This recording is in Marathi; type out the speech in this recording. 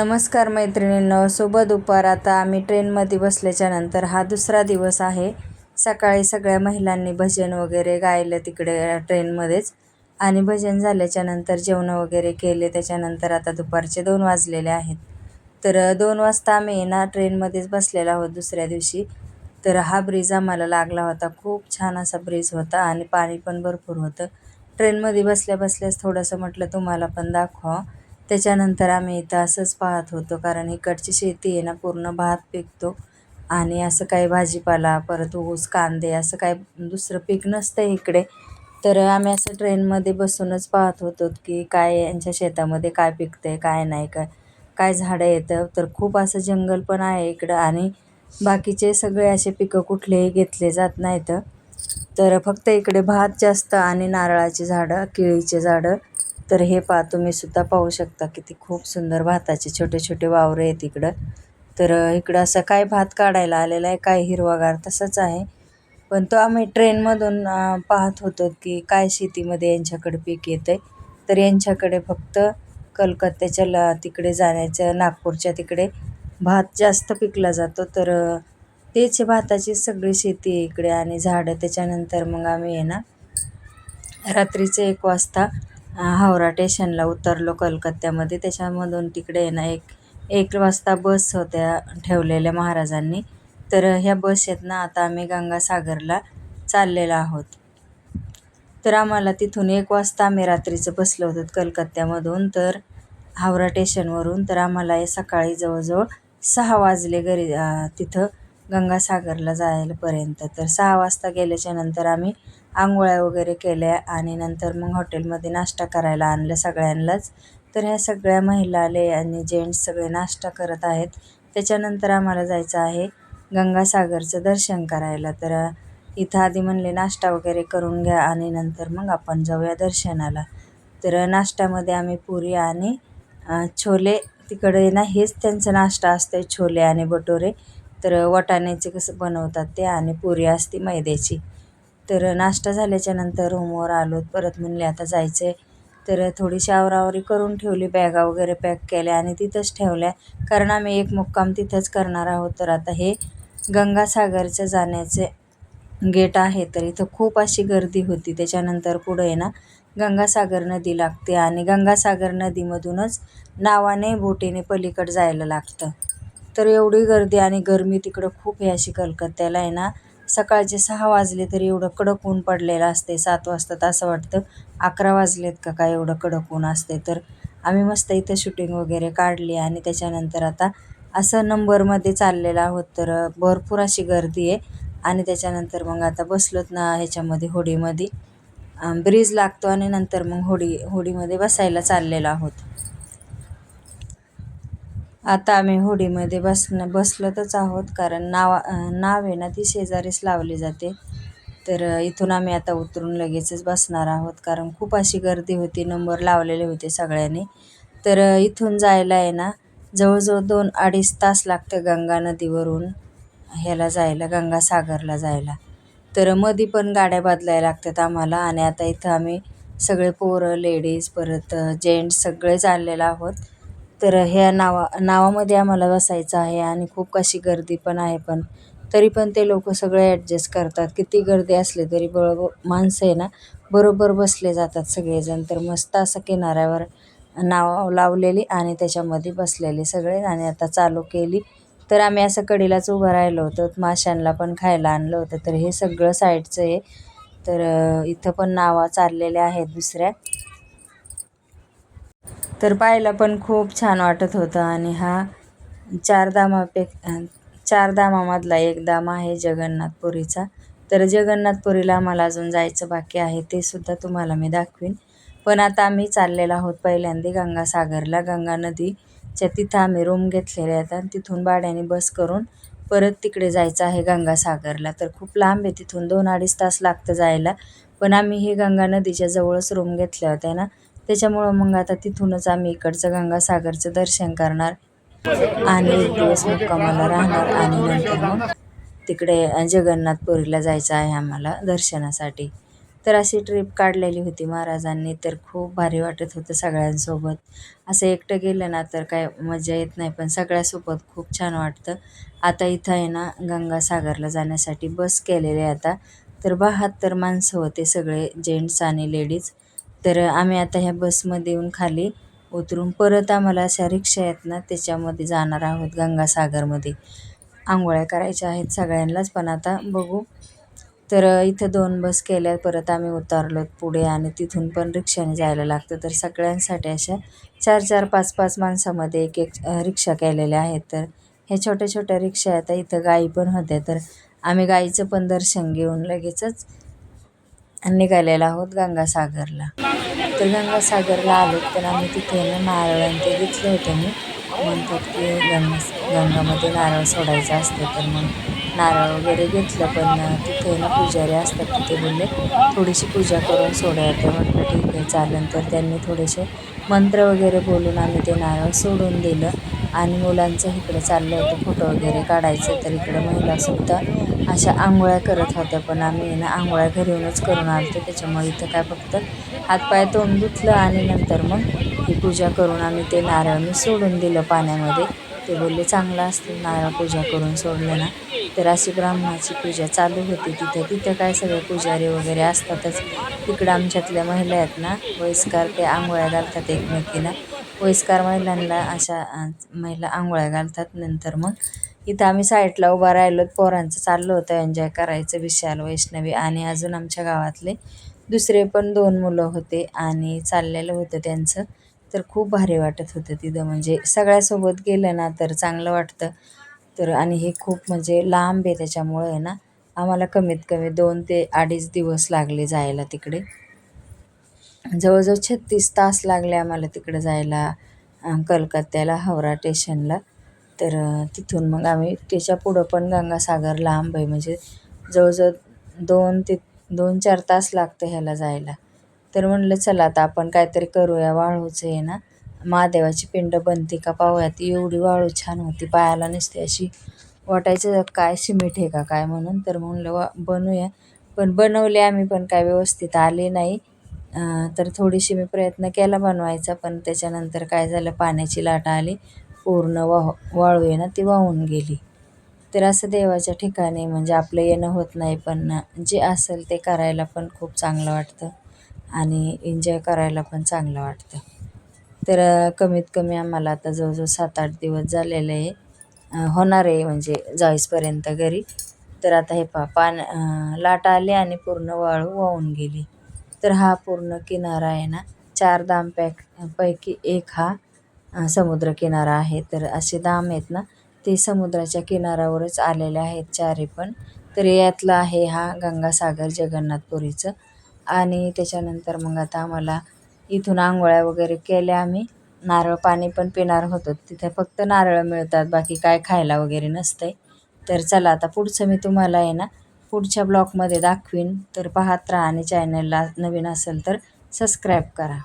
नमस्कार मैत्रिणींनो सोबत दुपार. आता आम्ही ट्रेनमध्ये बसल्याच्यानंतर हा दुसरा दिवस आहे. सकाळी सगळ्या महिलांनी भजन वगैरे गायलं तिकडे ट्रेनमध्येच. आणि भजन झाल्याच्यानंतर जेवणं वगैरे केले. त्याच्यानंतर आता दुपारचे दोन वाजलेले आहेत. तर दोन वाजता आम्ही ना ट्रेनमध्येच बसलेला आहोत दुसऱ्या दिवशी. तर हा ब्रिज आम्हाला लागला होता. खूप छान असा ब्रिज होता आणि पाणी पण भरपूर होतं. ट्रेनमध्ये बसल्या बसल्यास थोडंसं म्हटलं तुम्हाला पण दाखवा. त्याच्यानंतर आम्ही इथं असंच पाहत होतो कारण इकडची शेती आहे ना पूर्ण भात पिकतो आणि असं काही भाजीपाला परत ऊस कांदे असं काय दुसरं पीक नसतं इकडे. तर आम्ही असं ट्रेनमध्ये बसूनच पाहत होतो की काय यांच्या शेतामध्ये काय पिकतं आहे काय नाही काय काय झाडं येतं. तर खूप असं जंगल पण आहे इकडं आणि बाकीचे सगळे असे पिकं कुठलेही घेतले जात नाहीत. तर फक्त इकडे भात जास्त आणि नारळाची झाडं केळीचे झाडं तर हे पा तुम्ही सुद्धा पाहू शकता किती खूप सुंदर भाताचे छोटे छोटे वावरे आहेत इकडं. तर इकडं असं काय भात काढायला आलेला आहे काय हिरवागार तसंच आहे. पण तो आम्ही ट्रेनमधून पाहत होतो की काय शेतीमध्ये यांच्याकडे पीक येतं आहे तर यांच्याकडे फक्त कलकत्त्याच्या ला तिकडे जाण्याचं नागपूरच्या तिकडे भात जास्त पिकला जातो. तर तेच भाताची सगळी शेती आहे इकडे आणि झाडं. त्याच्यानंतर मग आम्ही आहे ना रात्रीचे एक वाजता हावरा स्टेशनला उतरलो कलकत्त्यामध्ये. त्याच्यामधून तिकडे आहे ना एक एक वाजता बस होत्या ठेवलेल्या महाराजांनी. तर ह्या बस आहेत ना आता आम्ही गंगासागरला चाललेलो आहोत. तर आम्हाला तिथून एक वाजता आम्ही रात्रीचं बसलो होतो कलकत्त्यामधून. तर हावरा स्टेशनवरून तर आम्हाला हे सकाळी जवळजवळ सहा वाजले घरी तिथं गंगासागरला जायलापर्यंत तर सहा वाजता गेल्याच्यानंतर आम्ही आंघोळ्या वगैरे केल्या आणि नंतर मग हॉटेलमध्ये नाश्ता करायला आणलं सगळ्यांनाच. तर ह्या सगळ्या महिला आले आणि जेंट्स सगळे नाश्ता करत आहेत. त्याच्यानंतर आम्हाला जायचं आहे गंगासागरचं दर्शन करायला. तर इथं आधी म्हणले नाश्ता वगैरे करून घ्या आणि नंतर मग आपण जाऊया दर्शनाला. तर नाश्त्यामध्ये आम्ही पुरी आणि छोले तिकडे ना हेच त्यांचं नाश्ता असतं छोले आणि भटुरे. तर वाटाण्याचे कसं बनवतात ते आणि पुरी असते मैद्याची. तर नाश्ता झाल्याच्यानंतर रूमवर आलो परत म्हणले आता जायचं आहे तर थोडीशी आवरावरी करून ठेवली बॅगा वगैरे पॅक केल्या आणि तिथंच ठेवल्या. कारण आम्ही एक मुक्काम तिथंच करणार आहोत. तर आता हे गंगासागरचं जाण्याचे गेट आहे. तर इथं खूप अशी गर्दी होती. त्याच्यानंतर पुढं आहे ना गंगासागर नदी लागते आणि गंगासागर नदीमधूनच नावाने बोटीने पलीकडे जायला लागतं. तर एवढी गर्दी आणि गरमी तिकडं खूप आहे अशी कलकत्त्याला आहे ना. सकाळचे सहा वाजले तरी एवढं कडक ऊन पडलेलं असते सात वाजता तर असं वाटतं अकरा वाजलेत का काय एवढं कडक ऊन असते तर आम्ही मस्त इथं शूटिंग वगैरे काढली आणि त्याच्यानंतर आता असं नंबरमध्ये चाललेलं आहोत तर भरपूर अशी गर्दी आहे. आणि त्याच्यानंतर मग आता बसलोत ना ह्याच्यामध्ये होडीमध्ये. ब्रिज लागतो आणि नंतर मग होडी होडीमध्ये बसायला चाललेलो आहोत. आता आम्ही होडीमध्ये बसणं बसलोतच आहोत कारण नाव नाव आहे ना ती शेजारीच लावली जाते. तर इथून आम्ही आता उतरून लगेचच बसणार आहोत कारण खूप अशी गर्दी होती नंबर लावलेले होते सगळ्यांनी. तर इथून जायला आहे ना जवळजवळ दोन अडीच तास लागतं गंगा नदीवरून ह्याला जायला गंगासागरला जायला. तर मध्ये पण गाड्या बदलायला लागतात आम्हाला आणि आता इथं आम्ही सगळे पोरं लेडीज परत जेंट्स सगळे चाललेलो आहोत. तर ह्या नावा नावामध्ये आम्हाला बसायचं आहे आणि खूप अशी गर्दी पण आहे पण तरी पण ते लोक सगळे ॲडजस्ट करतात. किती गर्दी असली तरी बरोबर माणसं आहे ना बरोबर बसले जातात सगळेजण. तर मस्त असं किनाऱ्यावर नाव लावलेली आणि त्याच्यामध्ये बसलेले सगळे आणि आता चालू केली. तर आम्ही असं कडीलाच उभं राहिलो होतो. माशांना पण खायला आणलं होतं. तर हे सगळं साईडचं आहे. तर इथं पण नावा चाललेल्या आहेत दुसऱ्या. तर पाहायला पण खूप छान वाटत होतं. आणि हा चारधामापे चारधामामधला एक धाम आहे जगन्नाथपुरीचा. तर जगन्नाथपुरीला आम्हाला अजून जायचं बाकी आहे ते सुद्धा तुम्हाला मी दाखवीन. पण आता आम्ही चाललेलो आहोत पहिल्यांदा गंगासागरला. गंगा नदीच्या तिथं आम्ही रूम घेतलेले आहेत आणि तिथून भाड्याने बस करून परत तिकडे जायचं आहे गंगासागरला. तर खूप लांब आहे तिथून दोन अडीच तास लागतं जायला. पण आम्ही हे गंगा नदीच्या जवळच रूम घेतल्या होत्या ना. त्याच्यामुळं मग आता तिथूनच आम्ही इकडचं गंगासागरचं दर्शन करणार. आणि एक दिवस मुक्कामाला राहणार आणि नंतर मग तिकडे जगन्नाथपुरीला जायचं आहे आम्हाला दर्शनासाठी. तर अशी ट्रिप काढलेली होती महाराजांनी तर खूप भारी वाटत होतं सगळ्यांसोबत. असं एकटं गेलं ना तर काय मजा येत नाही पण सगळ्यासोबत खूप छान वाटतं. आता इथं आहे ना गंगासागरला जाण्यासाठी बस केलेली आहे आता. तर बहात्तर माणसं होते सगळे जेंट्स आणि लेडीज. तर आम्ही आता ह्या बसमध्ये येऊन खाली उतरून परत आम्हाला अशा रिक्षा आहेत ना त्याच्यामध्ये जाणार आहोत गंगासागरमध्ये. आंघोळ्या करायच्या आहेत सगळ्यांनाच पण आता बघू. तर इथं दोन बस केल्या परत आम्ही उतरलो पुढे आणि तिथून पण रिक्षाने जायला लागतं. तर सगळ्यांसाठी अशा चार चार पाच पाच माणसामध्ये एक एक रिक्षा केलेल्या आहेत. तर हे छोट्या छोट्या रिक्षा आता इथं गाई पण होत्या. तर आम्ही गाईचं पण दर्शन घेऊन लगेचच निघालेलो आहोत गंगासागरला. तर गंगासागरला आलो तर आम्ही तिथे ना नारळांचे घेतले होते मी. म्हणतात की गंगा गंगामध्ये नारळ सोडायचं असतं तर मग नारळ वगैरे घेतलं पण तिथे ना पुजारी असतात तिथे बोलले थोडीशी पूजा करून सोडायचं म्हटलं ठीक आहे चालेल. तर त्यांनी थोडेसे मंत्र वगैरे बोलून आम्ही ते नारळ सोडून दिलं आणि मुलांचं इकडे चाललं होतं फोटो वगैरे काढायचं. तर इकडं महिलासुद्धा अशा आंघोळ्या करत होत्या पण आम्ही ना आंघोळ्या घरी येऊनच करून आलो त्याच्यामुळे इथं काय फक्त हातपाय तोंड धुतलं आणि नंतर मग ही पूजा करून आम्ही ते नारळ मी सोडून दिलं पाण्यामध्ये. ते बोलले चांगलं असतं नारळ पूजा करून सोडलं ना. तर अशी ब्राह्मणाची पूजा चालू होती तिथं. तिथं काय सगळे पुजारी वगैरे असतातच. तिकडं आमच्यातल्या महिला आहेत ना वयस्कार ते आंघोळ्या घालतात एकमेकीला वयस्कार महिलांना अशा महिला आंघोळ्या घालतात नंतर मग. इथं आम्ही साईडला उभा राहिलो पोरांचं चाललं होतं एन्जॉय करायचं विशाल वैष्णवी आणि अजून आमच्या गावातले दुसरे पण दोन मुलं होते आणि चाललेलं होतं त्यांचं. तर खूप भारी वाटत होतं तिथं. म्हणजे सगळ्यासोबत गेलं ना तर चांगलं वाटतं. तर आणि हे खूप म्हणजे लांब आहे त्याच्यामुळं आहे ना आम्हाला कमीत कमी दोन ते अडीच दिवस लागले जायला तिकडे. जवळजवळ छत्तीस तास लागले आम्हाला तिकडे जायला कलकत्त्याला हावरा स्टेशनला. तर तिथून मग आम्ही त्याच्या पुढं पण गंगासागर लांब आहे. म्हणजे जवळजवळ दोन ते दोन चार तास लागतं ह्याला जायला. तर म्हणलं चला आता आपण काहीतरी करूया वाळूचं आहे ना. महादेवाची पिंड बनते का पाहूया ती एवढी वाळू छान होती पायाला नसते अशी. वाटायचं काय सिमेंट आहे का काय म्हणून. तर म्हणलं वा बनवूया पण बनवले आम्ही पण काय व्यवस्थित आले नाही. तर थोडीशी मी प्रयत्न केला बनवायचा पण त्याच्यानंतर काय झालं पाण्याची लाट आली. पूर्ण वाह वाळू आहे ना ती वाहून गेली. तर असं देवाच्या ठिकाणी म्हणजे आपलं येणं होत नाही पण जे असेल ते करायला पण खूप चांगलं वाटतं. आणि एन्जॉय करायला पण चांगलं वाटतं. तर कमीत कमी आम्हाला आता जवळजवळ सात आठ दिवस झालेले आहे. होणार आहे म्हणजे जाईसपर्यंत घरी. तर आता हे पा पान लाट आली आणि पूर्ण वाळू वाहून गेली. तर हा पूर्ण किनारा आहे ना चार दाम पॅक पैकी एक हा समुद्रकिनारा आहे. तर असे दाम आहेत ना ते समुद्राच्या किनाऱ्यावरच आलेले आहेत चारे पण. तर यातला आहे हा गंगासागर जगन्नाथपुरीचं. आणि त्याच्यानंतर मग आता आम्हाला इथून आंघोळ्या वगैरे केल्या आम्ही. नारळ पाणी पण पिणार होतो. तिथे फक्त नारळ मिळतात बाकी काय खायला वगैरे नसतंय. तर चला आता पुढचं मी तुम्हाला आहे ना पुढच्या ब्लॉगमध्ये दाखवीन. तर पाहत राहा आणि चॅनलला नवीन असेल तर सबस्क्राईब करा.